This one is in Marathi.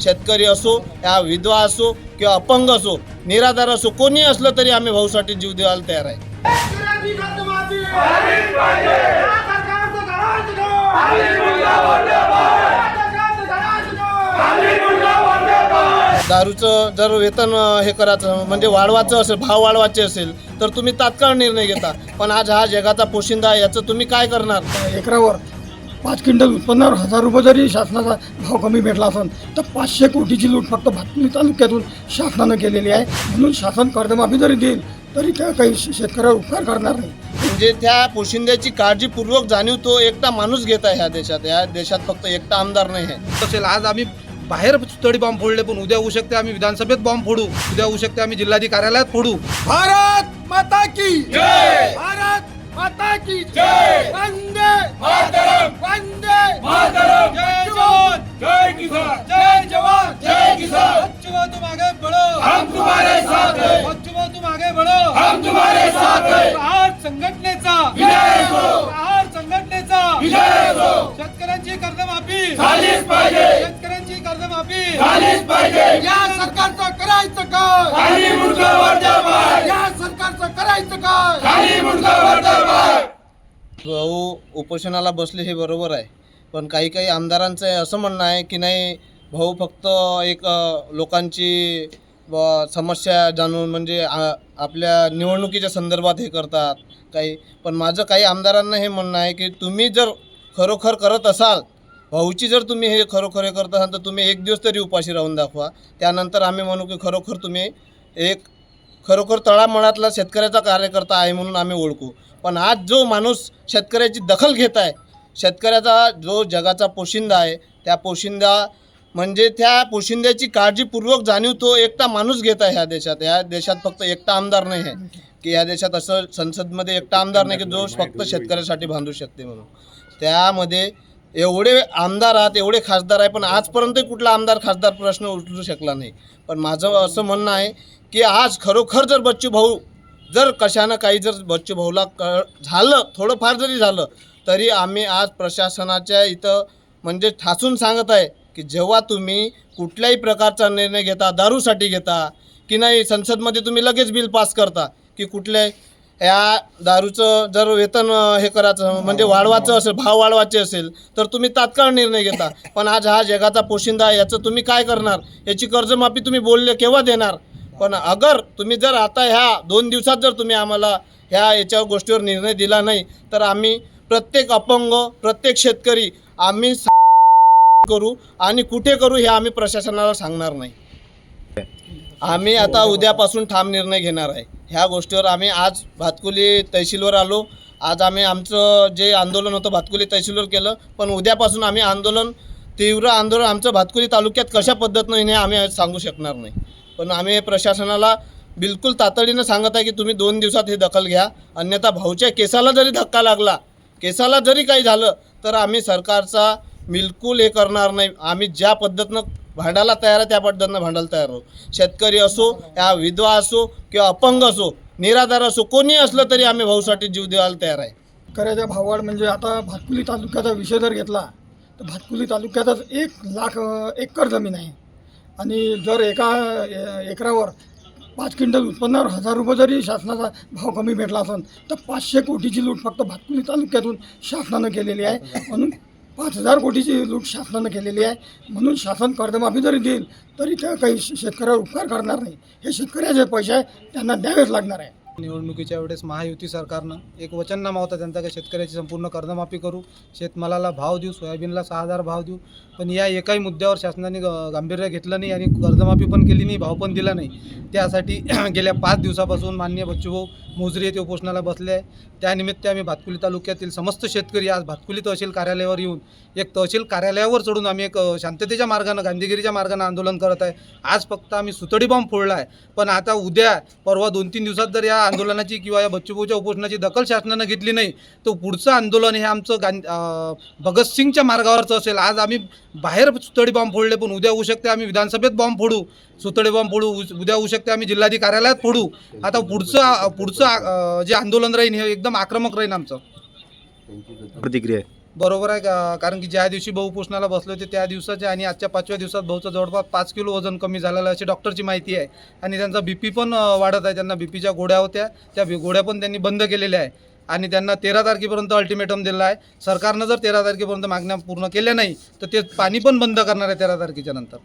शेतकरी असो या विधवा असो किंवा अपंग असो निराधार असो कोणी असलं तरी आम्ही भाऊसाठी जीव द्यायला तयार आहे. दारूचं जर वेतन हे करायचं म्हणजे वाढवायचं असेल भाव वाढवायचे असेल तर तुम्ही तात्काळ निर्णय घेता. पण आज हा जगाचा पोशिंदा आहे याचं तुम्ही काय करणार? एकरावर. पाच क्विंटल उत्पन्नावर हजार रुपये जरी शासनाचा भाव कमी भेटला असेल तर पाचशे कोटीची लूट फक्त भातकुली तालुक्यातून शासनानं केलेली आहे. म्हणून शासन कर्जमाफी जरी देईल तरी त्या काही शेतकऱ्यावर उपकार करणार नाही. म्हणजे त्या पोशिंद्याची काळजीपूर्वक जाणीव तो एकटा माणूस घेत आहे ह्या देशात. या देशात फक्त एकटा आमदार नाही आहे. असेल आज आम्ही बाहेर तडी बॉम्ब फोडले पण उद्या होऊ शकते आम्ही विधानसभेत बॉम्ब फोडू. उद्या होऊ शकते आम्ही जिल्हाधिकारी कार्यालयात फोडू. भारत माता की जय! भारत माता की जय। वंदे मातरम। वंदे। मातरम। जय जवान। जय किसान। जय जवान। जय किसान। बच्चों तुम आगे बढ़ो हम तुम्हारे साथ हैं। बच्चों तुम आगे बढ़ो हम तुम्हारे साथ हैं। प्रहार संघटनेचा। विजय हो। प्रहार संघटनेचा। विजय हो। शेतकऱ्यांची कर्जमाफी। झालीच पाहिजे। शेतकऱ्यांची कर्जमाफी। झालीच पाहिजे। या सरकारचं करायचं काय खाली वरच्या पाय या सरकारचं करायचं काय खाली मुंडका वरच्या पाय भाऊ उपोषणाला बसले हे बरोबर आहे. पण काही काही आमदारांचं असं म्हणणं आहे की नाही भाऊ फक्त एक लोकांची ब समस्या जाणून म्हणजे आ, आपल्या निवडणुकीच्या संदर्भात हे करतात काही. पण माझं काही आमदारांना हे म्हणणं आहे की तुम्ही जर खरोखर करत असाल भाऊची जर तुम्ही हे खरोखर हे करत असाल तर तुम्ही एक दिवस तरी उपाशी राहून दाखवा. त्यानंतर आम्ही म्हणू की खरोखर तुम्ही एक खरोखर तळामळातला शेतकऱ्याचा कार्यकर्ता आहे म्हणून आम्ही ओळखू. पण आज जो माणूस शेतकऱ्याची दखल घेत आहे शेतकऱ्याचा जो जगाचा पोशिंदा आहे त्या पोशिंदा म्हणजे त्या पोशिंद्याची काळजीपूर्वक जाणीव तो एकटा माणूस घेत आहे ह्या देशात. ह्या देशात फक्त एकटा आमदार नाही आहे. की ह्या देशात असं संसदमध्ये एकटा आमदार नाही की जो फक्त शेतकऱ्यासाठी बांधू शकते म्हणून. त्यामध्ये एवढे आमदार आहात एवढे खासदार आहे पण आजपर्यंत कुठला आमदार खासदार प्रश्न उचलू शकला नाही. पण माझं असं म्हणणं आहे की आज खरोखर जर बच्चू भाऊ जर कशानं काही जर बच्चू भाऊला क झालं थोडंफार जरी झालं तरी आम्ही आज प्रशासनाच्या इथं म्हणजे ठासून सांगत आहे की जेव्हा तुम्ही कुठल्याही प्रकारचा निर्णय घेता दारूसाठी घेता की नाही संसदमध्ये तुम्ही लगेच बिल पास करता की कुठल्या या दारूचं जर वेतन हे करायचं म्हणजे वाढवायचं असेल भाव वाढवायचे असेल तर तुम्ही तात्काळ निर्णय घेता. पण आज हा जगाचा पोशिंदा आहे याचं तुम्ही काय करणार? याची कर्जमाफी तुम्ही बोलले केव्हा देणार? पण अगर तुम्ही जर आता ह्या दोन दिवसात जर तुम्ही आम्हाला ह्या याच्यावर गोष्टीवर निर्णय दिला नाही तर आम्ही प्रत्येक अपंग प्रत्येक शेतकरी आम्ही करू आणि कुठे करू हे आम्ही प्रशासनाला सांगणार नाही. आम्ही आता उद्यापासून ठाम निर्णय घेणार आहे. ह्या गोष्टीवर आम्ही आज भातकुली तहसीलवर आलो. आज आम्ही आमचं जे आंदोलन होतं भातकुली तहसीलवर केलं पण उद्यापासून आम्ही आंदोलन तीव्र आंदोलन आमचं भातकुली तालुक्यात कशा पद्धतीने हे आम्ही सांगू शकणार नाही. पण आम्ही प्रशासनाला बिलकुल तातडीनं सांगत आहे की तुम्ही दोन दिवसात हे दखल घ्या. अन्यथा भाऊच्या केसाला जरी धक्का लागला केसाला जरी काही झालं तर आम्ही सरकारचा बिलकुल हे करणार नाही. आम्ही ज्या पद्धतीनं भांडायला तयार आहे त्या पद्धतीनं भांडायला तयार आहोत. शेतकरी असो या विधवा असो किंवा अपंग असो निराधार असो कोणी असलं तरी आम्ही भाऊसाठी जीव द्यायला तयार आहे. शेतकऱ्याच्या भाववाढ म्हणजे आता भातकुली तालुक्याचा विषय जर घेतला तर भातकुली तालुक्यातच एक लाख एकर जमीन आहे. आणि जर एका ए- एकरावर पाच क्विंटल उत्पन्नावर हजार रुपये जरी शासनाचा भाव कमी भेटला असेल तर पाचशे कोटीची लूट फक्त भातकुली तालुक्यातून शासनानं केलेली आहे. म्हणून पाच हजार कोटीची लूट शासनानं केलेली आहे. म्हणून शासन कर्जमाफी जरी देईल तरी त्या काही शेतकऱ्यावर उपकार करणार नाही. हे शेतकऱ्याचे पैसे आहे त्यांना द्यावेच लागणार आहे. निवडणुकीच्या वेळेस महायुती सरकारनं एक वचननामा होता त्यांचा की शेतकऱ्याची संपूर्ण कर्जमाफी करू. शेतमालाला भाव देऊ सोयाबीनला सहा हजार भाव देऊ. पण या एकाही मुद्द्यावर शासनाने गांभीर्य घेतलं नाही आणि कर्जमाफी पण केली नाही भाव पण दिला नाही. त्यासाठी गेल्या पाच दिवसापासून मान्य बच्चूभाऊ मोजरी येथे उपोषणाला बसले आहे. त्यानिमित्त आम्ही भातकुली तालुक्यातील समस्त शेतकरी आज भातकुली तहसील कार्यालयावर येऊन एक तहसील कार्यालयावर चढून आम्ही एक शांततेच्या मार्गानं गांधीगिरीच्या मार्गानं आंदोलन करत आहे. आज फक्त आम्ही सुतडी बॉम्ब फोडला आहे. पण आता उद्या परवा दोन तीन दिवसात जर या आंदोलनाची किंवा या बच्चूभाऊच्या उपोषणाची दखल शासनानं घेतली नाही तर पुढचं आंदोलन हे आमचं गां भगतसिंगच्या मार्गावरचं असेल. आज आम्ही बाहेर सुतडी बॉम्ब फोडले पण उद्या होऊ शकते आम्ही विधानसभेत बॉम्ब फोडू. सुतडी बॉम्ब फोडू उ- उद्या होऊ शकते आम्ही जिल्हाधिकारी कार्यालयात फोडू. आता पुढचं पुढचं जे आंदोलन राहील हे एकदम आक्रमक राहील आमचं. प्रतिक्रिया आहे. बरोबर आहे का? कारण की ज्या दिवशी भाऊ पोषणाला बसले होते त्या दिवसाच्या आणि आजच्या पाचव्या दिवसात भाऊचं जवळपास पाच किलो वजन कमी झालेलं अशी डॉक्टरची माहिती आहे. आणि त्यांचा बी पी पण वाढत आहे. त्यांना बी पीच्या गोळ्या होत्या त्या गोड्या गोळ्या पण त्यांनी बंद केलेल्या आहे. आणि त्यांना तेरा तारखेपर्यंत अल्टिमेटम दिलेला आहे. सरकारनं जर तेरा तारखेपर्यंत मागण्या पूर्ण केल्या नाही तर ते पाणी पण बंद करणार आहे तेरा तारखेच्या नंतर.